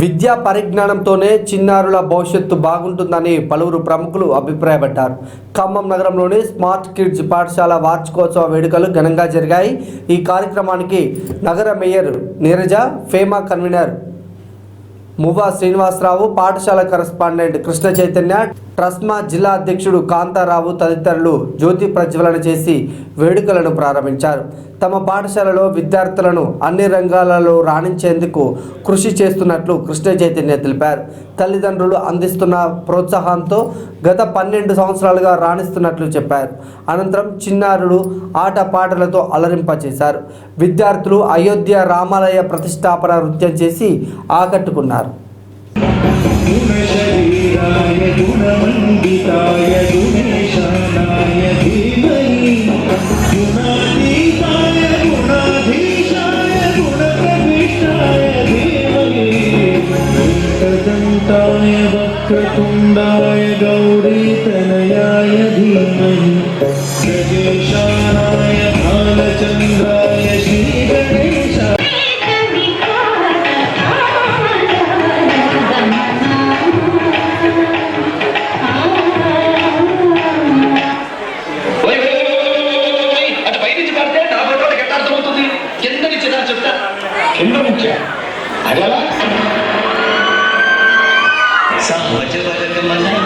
విద్యా పరిజ్ఞానంతోనే చిన్నారుల భవిష్యత్తు బాగుంటుందని పలువురు ప్రముఖులు అభిప్రాయపడ్డారు. ఖమ్మం నగరంలోని స్మార్ట్ కిడ్స్ పాఠశాల వార్షికోత్సవ వేడుకలు ఘనంగా జరిగాయి. ఈ కార్యక్రమానికి నగర మేయర్ నీరజ ఫేమా కన్వీనర్ మువ్వా శ్రీనివాసరావు పాఠశాల కరస్పాండెంట్ కృష్ణ చైతన్య ట్రస్మా జిల్లా అధ్యక్షుడు కాంతారావు తదితరులు జ్యోతి ప్రజ్వలన చేసి వేడుకలను ప్రారంభించారు. తమ పాఠశాలలో విద్యార్థులను అన్ని రంగాలలో రాణించేందుకు కృషి చేస్తున్నట్లు కృష్ణ చైతన్య తెలిపారు. తల్లిదండ్రులు అందిస్తున్న ప్రోత్సాహంతో గత పన్నెండు సంవత్సరాలుగా రాణిస్తున్నట్లు చెప్పారు. అనంతరం చిన్నారులు ఆట పాటలతో అలరింపచేశారు విద్యార్థులు అయోధ్య రామాలయ ప్రతిష్టాపన నృత్యం చేసి ఆకట్టుకున్నారు. गुणशरीराय गुणमण्डिताय गुणेशानाय धीमहि गुणातीताय गुणाधीशाय गुणप्रविष्टाय धीमहि एकदन्ताय वक्रतुण्डाय गौरीतनयाय Baca baca kemana?